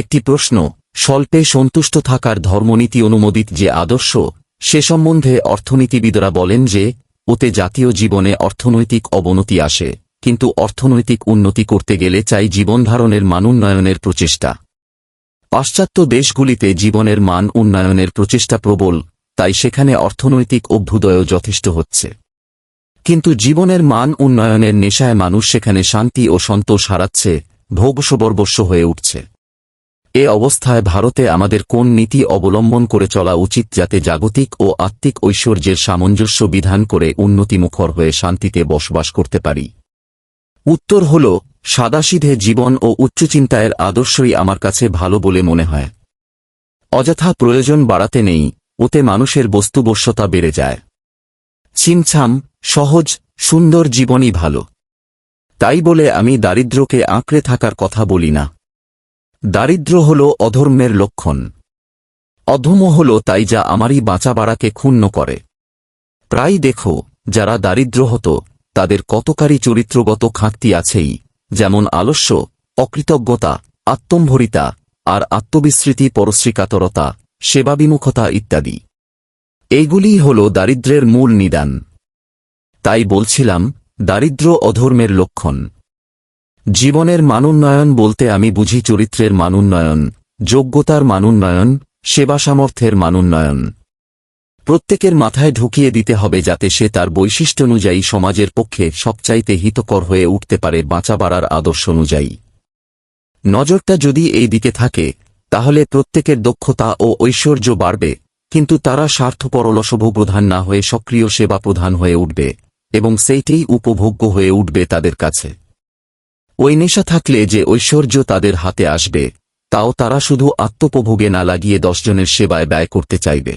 একটি প্রশ্ন, স্বল্পে সন্তুষ্ট থাকার ধর্মনীতি অনুমোদিত যে আদর্শ, সে সম্বন্ধে অর্থনীতিবিদরা বলেন যে, ওতে জাতীয় জীবনে অর্থনৈতিক অবনতি আসে, কিন্তু অর্থনৈতিক উন্নতি করতে গেলে চাই জীবনধারণের মান উন্নয়নের প্রচেষ্টা। পাশ্চাত্য দেশগুলিতে জীবনের মান উন্নয়নের প্রচেষ্টা প্রবল, তাই সেখানে অর্থনৈতিক অভ্যুদয় যথেষ্ট হচ্ছে। কিন্তু জীবনের মান উন্নয়নের নেশায় মানুষ সেখানে শান্তি ও সন্তোষ হারাচ্ছে ভোগসবর্বস্ব হয়ে উঠছে। এ অবস্থায় ভারতে আমাদের কোন নীতি অবলম্বন করে চলা উচিত যাতে জাগতিক ও আত্মিক ঐশ্বর্যের সামঞ্জস্য বিধান করে উন্নতিমুখর হয়ে শান্তিতে বসবাস করতে পারি? উত্তর হল, সাদাসিধে জীবন ও উচ্চচিন্তায়ের আদর্শই আমার কাছে ভালো বলে মনে হয়। অযথা প্রয়োজন বাড়াতে নেই, ওতে মানুষের বস্তুবশ্যতা বেড়ে যায়। ছিমছাম, সহজ, সুন্দর জীবনই ভালো। তাই বলে আমি দারিদ্র্যকে আঁকড়ে থাকার কথা বলি না। দারিদ্র হল অধর্মের লক্ষণ। অধম হল তাই যা আমারই বাঁচা বাড়াকে ক্ষুণ্ণ করে। প্রায় দেখো, যারা দারিদ্র হতো, তাদের কতকারী চরিত্রগত খাঁকতি আছেই, যেমন আলস্য, অকৃতজ্ঞতা, আত্মম্ভরিতা, আর আত্মবিস্মৃতি, পরশ্রীকাতরতা সেবাবিমুখতা ইত্যাদি। এইগুলিই হল দারিদ্র্যের মূল নিদান। তাই বলছিলাম, দারিদ্র অধর্মের লক্ষণ। জীবনের মানোন্নয়ন বলতে আমি বুঝি চরিত্রের মানোন্নয়ন, যোগ্যতার মানোন্নয়ন সেবা সামর্থ্যের মানোন্নয়ন। প্রত্যেকের মাথায় ঢুকিয়ে দিতে হবে যাতে সে তার বৈশিষ্ট্য অনুযায়ী সমাজের পক্ষে সবচাইতে হিতকর হয়ে উঠতে পারে বাঁচা বাড়ার আদর্শ অনুযায়ী। নজরটা যদি এই দিকে থাকে, তাহলে প্রত্যেকের দক্ষতা ও ঐশ্বর্য বাড়বে, কিন্তু তারা স্বার্থপরলসভ প্রধান না হয়ে সক্রিয় সেবা প্রধান হয়ে উঠবে, এবং সেইটেই উপভোগ্য হয়ে উঠবে তাদের কাছে। ওই নেশা থাকলে যে ঐশ্বর্য তাদের হাতে আসবে, তাও তারা শুধু আত্মপভোগে না লাগিয়ে দশজনের সেবায় ব্যয় করতে চাইবে।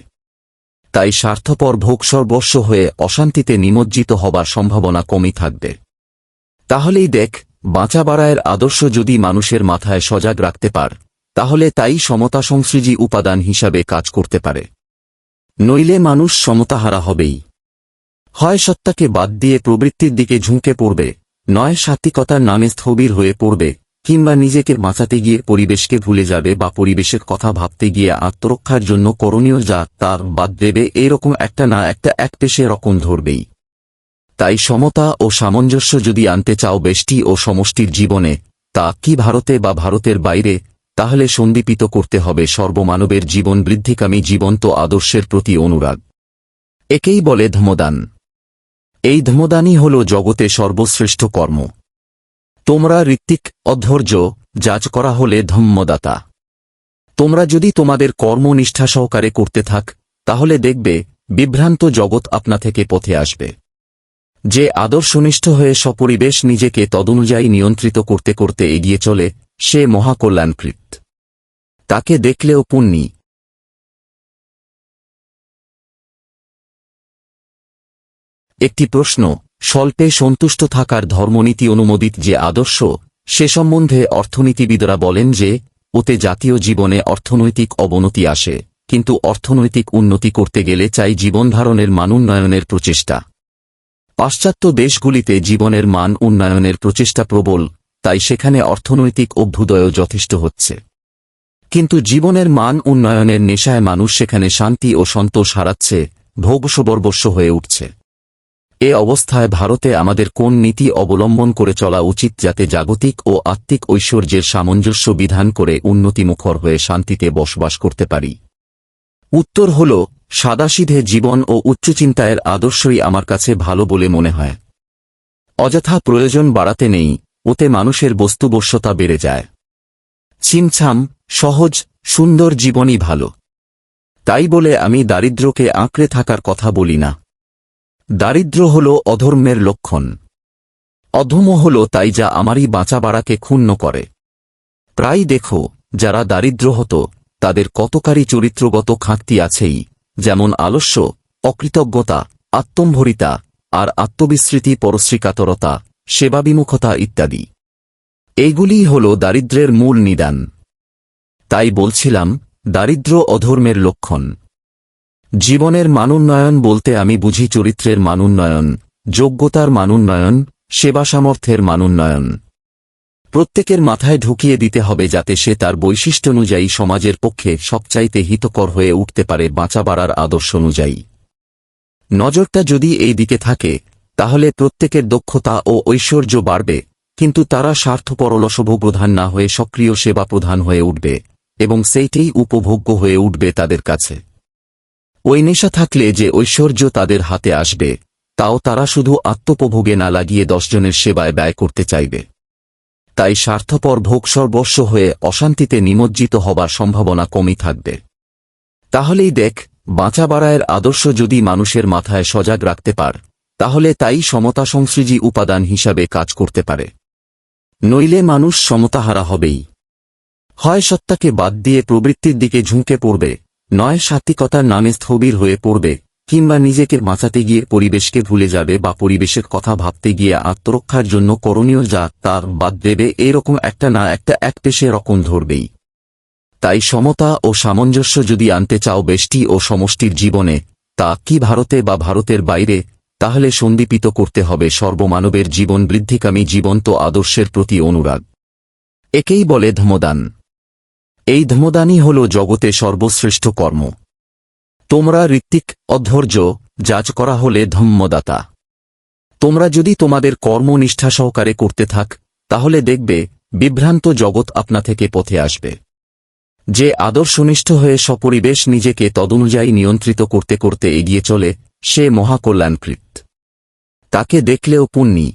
তাই স্বার্থপর ভোগ সর্বস্ব হয়ে অশান্তিতে নিমজ্জিত হবার সম্ভাবনা কমই থাকবে। তাহলেই দেখ বাঁচা বাড়ায়ের আদর্শ যদি মানুষের মাথায় সজাগ রাখতে পার, তাহলে তাই সমতা সংশ্রীজি উপাদান হিসাবে কাজ করতে পারে। নইলে মানুষ সমতাহারা হবেই। হয় সত্তাকে বাদ দিয়ে প্রবৃত্তির দিকে ঝুঁকে পড়বে নয় সাত্বিকতার নামে স্থবির হয়ে পড়বে, কিংবা নিজেকে বাঁচাতে গিয়ে পরিবেশকে ভুলে যাবে বা পরিবেশের কথা ভাবতে গিয়ে আত্মরক্ষার জন্য করণীয় যা তার বাদ দেবে, এরকম একটা না একটা এক পেশে রকম ধরবেই। তাই সমতা ও সামঞ্জস্য যদি আনতে চাও বেষ্টি ও সমষ্টির জীবনে, তা কি ভারতে বা ভারতের বাইরে, তাহলে সন্দীপিত করতে হবে সর্বমানবের জীবন বৃদ্ধিকামী জীবন্ত আদর্শের প্রতি অনুরাগ। একেই বলে ধমদান এই ধমদানই হল জগতে সর্বশ্রেষ্ঠ কর্ম। তোমরা ঋত্বিক, অধৈর্য, যাচ করা হলে ধম্মদাতা। তোমরা যদি তোমাদের কর্ম নিষ্ঠা সহকারে করতে থাক, তাহলে দেখবে, বিভ্রান্ত জগৎ আপনা থেকে পথে আসবে। যে আদর্শনিষ্ঠ হয়ে সপরিবেশ নিজেকে তদনুযায়ী নিয়ন্ত্রিত করতে করতে এগিয়ে চলে, সে মহাকল্যাণকৃত তাকে দেখলেও পুণ্যি। একটি প্রশ্ন, স্বল্পে সন্তুষ্ট থাকার ধর্মনীতি অনুমোদিত যে আদর্শ, সে সম্বন্ধে অর্থনীতিবিদরা বলেন যে, ওতে জাতীয় জীবনে অর্থনৈতিক অবনতি আসে, কিন্তু অর্থনৈতিক উন্নতি করতে গেলে চাই জীবনধারণের মানোন্নয়নের প্রচেষ্টা। পাশ্চাত্য দেশগুলিতে জীবনের মান উন্নয়নের প্রচেষ্টা প্রবল, তাই সেখানে অর্থনৈতিক অভ্যুদয় যথেষ্ট হচ্ছে। কিন্তু জীবনের মান উন্নয়নের নেশায় মানুষ সেখানে শান্তি ও সন্তোষ হারাচ্ছে, ভোগসবর্বস্ব হয়ে উঠছে। এ অবস্থায় ভারতে আমাদের কোন নীতি অবলম্বন করে চলা উচিত যাতে জাগতিক ও আত্মিক ঐশ্বর্যের সামঞ্জস্য বিধান করে উন্নতিমুখর হয়ে শান্তিতে বসবাস করতে পারি। উত্তর হল, সাদাসিধে জীবন ও উচ্চচিন্তায়ের আদর্শই আমার কাছে ভালো বলে মনে হয়। অযথা প্রয়োজন বাড়াতে নেই, ওতে মানুষের বস্তুবশ্যতা বেড়ে যায়। ছিমছাম, সহজ, সুন্দর জীবনই ভালো। তাই বলে আমি দারিদ্র্যকে আঁকড়ে থাকার কথা বলি না। দারিদ্র হল অধর্মের লক্ষণ। অধম হল তাই যা আমারই বাঁচা বাড়াকে ক্ষুণ্ণ করে। প্রায় দেখো, যারা দারিদ্র হতো, তাদের কতকারী চরিত্রগত খাঁকতি আছেই, যেমন আলস্য, অকৃতজ্ঞতা, আত্মম্ভরিতা, আর আত্মবিস্মৃতি, পরশ্রীকাতরতা সেবাবিমুখতা ইত্যাদি। এইগুলিই হল দারিদ্র্যের মূল নিদান। তাই বলছিলাম দারিদ্র অধর্মের লক্ষণ। জীবনের মানোন্নয়ন বলতে আমি বুঝি চরিত্রের মানোন্নয়ন, যোগ্যতার মানোন্নয়ন, সেবা সামর্থ্যের মানোন্নয়ন। প্রত্যেকের মাথায় ঢুকিয়ে দিতে হবে যাতে সে তার বৈশিষ্ট্য অনুযায়ী সমাজের পক্ষে সবচাইতে হিতকর হয়ে উঠতে পারে বাঁচা বাড়ার আদর্শ অনুযায়ী। নজরটা যদি এই দিকে থাকে, তাহলে প্রত্যেকের দক্ষতা ও ঐশ্বর্য বাড়বে, কিন্তু তারা স্বার্থপরলসভ প্রধান না হয়ে সক্রিয় সেবা প্রধান হয়ে উঠবে, এবং সেইটেই উপভোগ্য হয়ে উঠবে তাদের কাছে। ওই নেশা থাকলে যে ঐশ্বর্য তাদের হাতে আসবে, তাও তারা শুধু আত্মোপভোগে না লাগিয়ে দশজনের সেবায় ব্যয় করতে চাইবে। তাই স্বার্থপর ভোগ সর্বস্ব হয়ে অশান্তিতে নিমজ্জিত হবার সম্ভাবনা কমই থাকবে। তাহলেই দেখ বাঁচা বাড়ায়ের আদর্শ যদি মানুষের মাথায় সজাগ রাখতে পার, তাহলে তাই সমতা সংসৃজি উপাদান হিসাবে কাজ করতে পারে। নইলে মানুষ সমতাহারা হবেই। হয় সত্তাকে বাদ দিয়ে প্রবৃত্তির দিকে ঝুঁকে পড়বে নয় সাত্বিকতার নামে স্থবির হয়ে পড়বে, কিংবা নিজেকে বাঁচাতে গিয়ে পরিবেশকে ভুলে যাবে বা পরিবেশের কথা ভাবতে গিয়ে আত্মরক্ষার জন্য করণীয় যা তার বাদ দেবে, এরকম একটা না একটা এক পেশে রকম ধরবেই। তাই সমতা ও সামঞ্জস্য যদি আনতে চাও বেষ্টি ও সমষ্টির জীবনে, তা কি ভারতে বা ভারতের বাইরে, তাহলে সন্দীপিত করতে হবে সর্বমানবের জীবন বৃদ্ধিকামী জীবন্ত আদর্শের প্রতি অনুরাগ। একেই বলে ধমদান এই ধমদানই হল জগতে সর্বশ্রেষ্ঠ কর্ম। তোমরা ঋত্বিক, অধৈর্য, যাচ করা হলে ধম্মদাতা। তোমরা যদি তোমাদের কর্ম নিষ্ঠা সহকারে করতে থাক, তাহলে দেখবে বিভ্রান্ত জগৎ আপনা থেকে পথে আসবে। যে আদর্শনিষ্ঠ হয়ে সপরিবেশ নিজেকে তদনুযায়ী নিয়ন্ত্রিত করতে করতে এগিয়ে চলে, সে মহাকল্যাণকৃত। তাকে দেখলেও পুণ্যি।